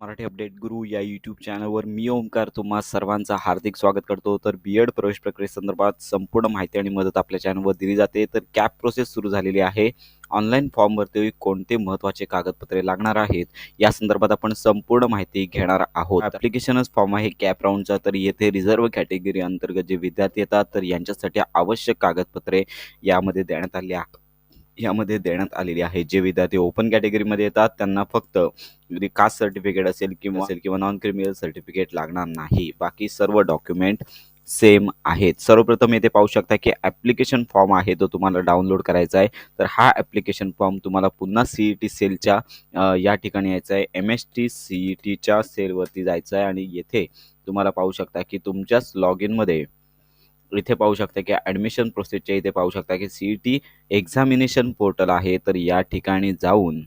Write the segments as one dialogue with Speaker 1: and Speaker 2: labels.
Speaker 1: Marathi update गुरु या YouTube चॅनलवर मी ओंकार तुम्हा सर्वांचा हार्दिक स्वागत करतो. तर बी एड प्रवेश प्रक्रियेसंदर्भात संपूर्ण माहिती आणि मदत आपल्या चॅनलवर दिली जाते. तर कॅप प्रोसेस सुरू झालेली आहे. ऑनलाईन फॉर्मवरती कोणते महत्त्वाचे कागदपत्रे लागणार आहेत? या संदर्भात आपण संपूर्ण माहिती घेणार आहोत. ॲप्लिकेशनच फॉर्म आहे कॅप राऊंडचा तर येथे रिझर्व्ह कॅटेगरी अंतर्गत जे विद्यार्थी येतात तर यांच्यासाठी आवश्यक कागदपत्रे यामध्ये देण्यात आली आहेत. यामध्ये देण्यात आलेली आहे. जे विद्यार्थी ओपन कॅटेगरीमध्ये येतात त्यांना फक्त कास्ट सर्टिफिकेट असेल किंवा असेल किंवा नॉन क्रिमिनल सर्टिफिकेट लागणार नाही. बाकी सर्व डॉक्युमेंट सेम आहेत. सर्वप्रथम येथे पाहू शकता की ॲप्लिकेशन फॉर्म आहे तो तुम्हाला डाउनलोड करायचा आहे. तर हा ॲप्लिकेशन फॉर्म तुम्हाला पुन्हा सी ई टी सेलच्या या ठिकाणी यायचा आहे. M S T C E टीच्या सेलवरती जायचं आहे आणि येथे तुम्हाला पाहू शकता की तुमच्याच लॉग इनमध्ये इथे पाहू शकता की ॲडमिशन प्रोसेसच्या इथे पाहू शकता की C E T examination portal आहे. तर या ठिकाणी जाऊन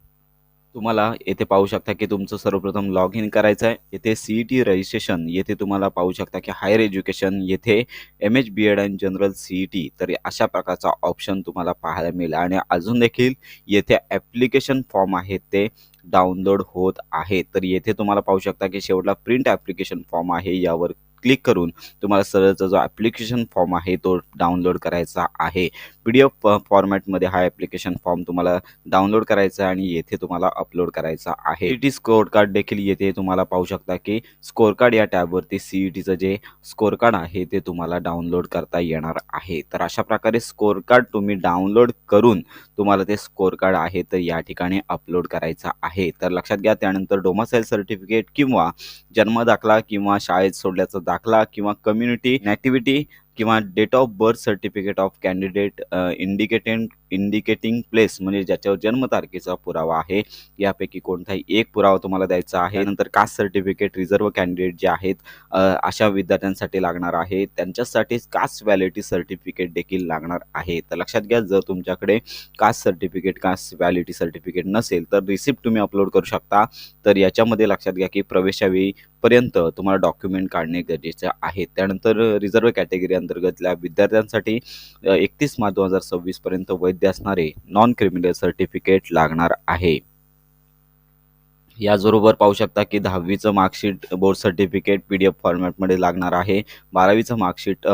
Speaker 1: तुम्हाला येथे पाहू शकता की तुमचं सर्वप्रथम लॉग इन करायचं आहे. येथे सी ई टी रजिस्ट्रेशन येथे तुम्हाला पाहू शकता की हायर एज्युकेशन येथे M H B Ed and general C E T तर अशा प्रकारचा ऑप्शन तुम्हाला पाहायला मिळेल. आणि अजून देखील येथे ॲप्लिकेशन फॉर्म आहेत ते डाउनलोड होत आहे तर येथे तुम्हाला पाहू शकता की शेवटला प्रिंट ॲप्लिकेशन फॉर्म आहे. यावर क्लिक करून तुम्हाला सरळचा जो ॲप्लिकेशन फॉर्म आहे तो डाउनलोड करायचा आहे. पी डी एफ फॉर्मॅटमध्ये हा ॲप्लिकेशन फॉर्म तुम्हाला डाउनलोड करायचा आहे आणि येथे तुम्हाला अपलोड करायचा आहे. सी टी स्कोअर कार्ड देखील येथे तुम्हाला पाहू शकता की स्कोअर कार्ड या टॅबवरती सी ई टीचं जे स्कोअर कार्ड आहे ते तुम्हाला डाउनलोड करता येणार आहे. तर अशा प्रकारे स्कोअर कार्ड तुम्ही डाउनलोड करून तुम्हाला ते स्कोअर कार्ड आहे तर या ठिकाणी अपलोड करायचा आहे. तर लक्षात घ्या त्यानंतर डोमासाईल सर्टिफिकेट किंवा जन्म दाखला किंवा शाळेत सोडल्याचा दाखला किंवा कम्युनिटी नॅटिव्हिटी किंवा date of birth certificate of candidate indicated indicating place म्हणजे ज्याच्यावर जन्मतारखेचा पुरावा आहे यापैकी कोणताही एक पुरावा तुम्हाला द्यायचा आहे. नंतर कास्ट सर्टिफिकेट रिझर्व्ह कॅन्डिडेट जे आहेत अशा विद्यार्थ्यांसाठी लागणार आहे. त्यांच्यासाठी कास्ट व्हॅलिडिटी सर्टिफिकेट देखील लागणार आहे. तर लक्षात घ्या जर तुमच्याकडे caste certificate caste validity certificate नसेल तर रिसिप्ट तुम्ही अपलोड करू शकता. तर याच्यामध्ये लक्षात घ्या की प्रवेशावेळी पर्यंत तुम्हाला डॉक्युमेंट काढणे गरजेचे आहे. त्यानंतर रिझर्व्ह कॅटेगरी अंतर्गतल्या विद्यार्थ्यांसाठी एकतीस मार्च दोन हजार सव्वीसपर्यंत वैध असणारे नॉन क्रिमिनल सर्टिफिकेट लागणार आहे. याचबरोबर पाहू शकता की दहावीचं marksheet board certificate P D F फॉर्मॅटमध्ये लागणार आहे. बारावीचं मार्कशीट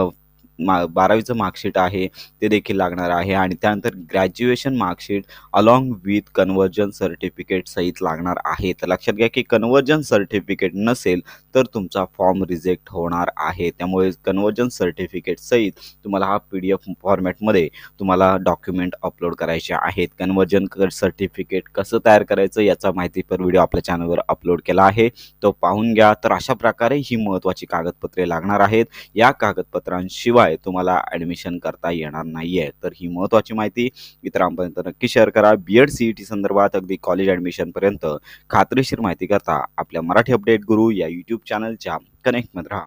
Speaker 1: मा बारावीचं मार्कशीट आहे ते देखील लागणार आहे. आणि त्यानंतर graduation marksheet along with conversion certificate सहित लागणार आहे. तर लक्षात घ्या की कन्वर्जन सर्टिफिकेट नसेल तर तुमचा फॉर्म रिजेक्ट होणार आहे. त्यामुळे कन्वर्जन सर्टिफिकेट सहित तुम्हाला हा पी डी एफ फॉर्मॅटमध्ये तुम्हाला डॉक्युमेंट अपलोड करायचे आहेत. कन्वर्जन सर्टिफिकेट कसं तयार करायचं याचा माहितीपर व्हिडिओ आपल्या चॅनलवर अपलोड केला आहे. तो पाहून घ्या. तर अशा प्रकारे ही महत्त्वाची कागदपत्रे लागणार आहेत. या कागदपत्रांशिवाय तुम्हाला ॲडमिशन करता येणार नाही आहे तर ही महत्त्वाची माहिती इतरांपर्यंत नक्की शेअर करा. बी एड टी संदर्भात अगदी कॉलेज ॲडमिशनपर्यंत खात्रीशीर माहिती करता आपल्या मराठी अपडेट गुरु या यूट्यूब चॅनलच्या कनेक्टमध्ये राहा.